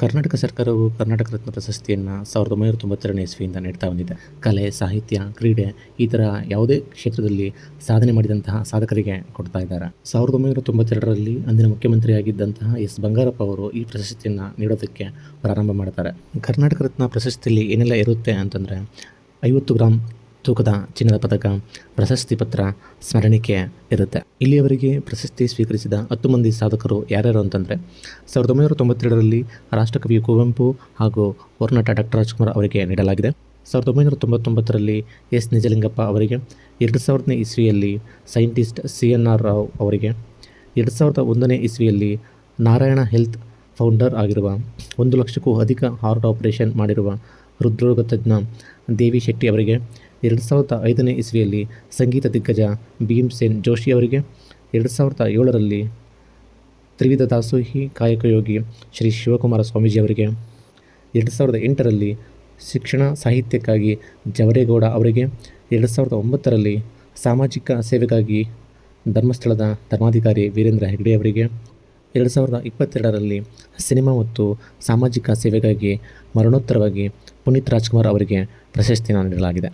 ಕರ್ನಾಟಕ ಸರ್ಕಾರವು ಕರ್ನಾಟಕ ರತ್ನ ಪ್ರಶಸ್ತಿಯನ್ನು ಸಾವಿರದ ಒಂಬೈನೂರ ತೊಂಬತ್ತೆರಡನೇ ಇಸ್ವಿಯಿಂದ ನೀಡ್ತಾ ಬಂದಿದೆ. ಕಲೆ, ಸಾಹಿತ್ಯ, ಕ್ರೀಡೆ ಈ ಥರ ಯಾವುದೇ ಕ್ಷೇತ್ರದಲ್ಲಿ ಸಾಧನೆ ಮಾಡಿದಂತಹ ಸಾಧಕರಿಗೆ ಕೊಡ್ತಾ ಇದ್ದಾರೆ. ಸಾವಿರದ ಒಂಬೈನೂರ ತೊಂಬತ್ತೆರಡರಲ್ಲಿ ಅಂದಿನ ಮುಖ್ಯಮಂತ್ರಿಯಾಗಿದ್ದಂತಹ ಎಸ್. ಬಂಗಾರಪ್ಪ ಅವರು ಈ ಪ್ರಶಸ್ತಿಯನ್ನು ನೀಡೋದಕ್ಕೆ ಪ್ರಾರಂಭ ಮಾಡ್ತಾರೆ. ಕರ್ನಾಟಕ ರತ್ನ ಪ್ರಶಸ್ತಿಯಲ್ಲಿ ಏನೆಲ್ಲ ಇರುತ್ತೆ ಅಂತಂದರೆ ಐವತ್ತು ಗ್ರಾಮ್ ತೂಕದ ಚಿನ್ನದ ಪದಕ ಪ್ರಶಸ್ತಿ ಪತ್ರ ಸ್ಮರಣಿಕೆ ಇರುತ್ತೆ. ಇಲ್ಲಿಯವರೆಗೆ ಪ್ರಶಸ್ತಿ ಸ್ವೀಕರಿಸಿದ ಹತ್ತು ಮಂದಿ ಸಾಧಕರು ಯಾರ್ಯಾರು ಅಂತಂದರೆ, ಸಾವಿರದ ಒಂಬೈನೂರ ತೊಂಬತ್ತೆರಡರಲ್ಲಿ ರಾಷ್ಟ್ರಕವಿ ಕುವೆಂಪು ಹಾಗೂ ಹೊರನಟ ಡಾಕ್ಟರ್ ರಾಜ್ಕುಮಾರ್ ಅವರಿಗೆ ನೀಡಲಾಗಿದೆ. ಸಾವಿರದ ಒಂಬೈನೂರ ತೊಂಬತ್ತೊಂಬತ್ತರಲ್ಲಿ ಎಸ್. ನಿಜಲಿಂಗಪ್ಪ ಅವರಿಗೆ, ಎರಡು ಸಾವಿರದನೇ ಇಸ್ವಿಯಲ್ಲಿ scientist C. N. R. Rao ಅವರಿಗೆ, ಎರಡು ಸಾವಿರದ ಒಂದನೇ ಇಸ್ವಿಯಲ್ಲಿ ನಾರಾಯಣ ಹೆಲ್ತ್ ಫೌಂಡರ್ ಆಗಿರುವ, ಒಂದು ಲಕ್ಷಕ್ಕೂ ಅಧಿಕ ಹಾರ್ಟ್ ಆಪರೇಷನ್ ಮಾಡಿರುವ ಹೃದ್ರೋಗ ತಜ್ಞ ದೇವಿ ಶೆಟ್ಟಿ ಅವರಿಗೆ ಎರಡು ಸಾವಿರದ ಐದನೇ ಇಸ್ವಿಯಲ್ಲಿ ಸಂಗೀತ ದಿಗ್ಗಜ ಭೀಮ್ಸೇನ್ ಜೋಶಿ ಅವರಿಗೆ ಎರಡು ಸಾವಿರದ ಏಳರಲ್ಲಿ ತ್ರಿವಿಧ ದಾಸೋಹಿ ಕಾಯಕಯೋಗಿ ಶ್ರೀ ಶಿವಕುಮಾರ ಸ್ವಾಮೀಜಿ ಅವರಿಗೆ ಎರಡು ಸಾವಿರದ ಎಂಟರಲ್ಲಿ ಶಿಕ್ಷಣ ಸಾಹಿತ್ಯಕ್ಕಾಗಿ ಜವರೇಗೌಡ ಅವರಿಗೆ ಎರಡು ಸಾವಿರದ ಒಂಬತ್ತರಲ್ಲಿ ಸಾಮಾಜಿಕ ಸೇವೆಗಾಗಿ ಧರ್ಮಸ್ಥಳದ ಧರ್ಮಾಧಿಕಾರಿ ವೀರೇಂದ್ರ ಹೆಗ್ಡೆ ಅವರಿಗೆ ಎರಡು ಸಾವಿರದ ಇಪ್ಪತ್ತೆರಡರಲ್ಲಿ ಸಿನಿಮಾ ಮತ್ತು ಸಾಮಾಜಿಕ ಸೇವೆಗಾಗಿ ಮರಣೋತ್ತರವಾಗಿ ಪುನೀತ್ ರಾಜ್ಕುಮಾರ್ ಅವರಿಗೆ ಪ್ರಶಸ್ತಿಯನ್ನು ನೀಡಲಾಗಿದೆ.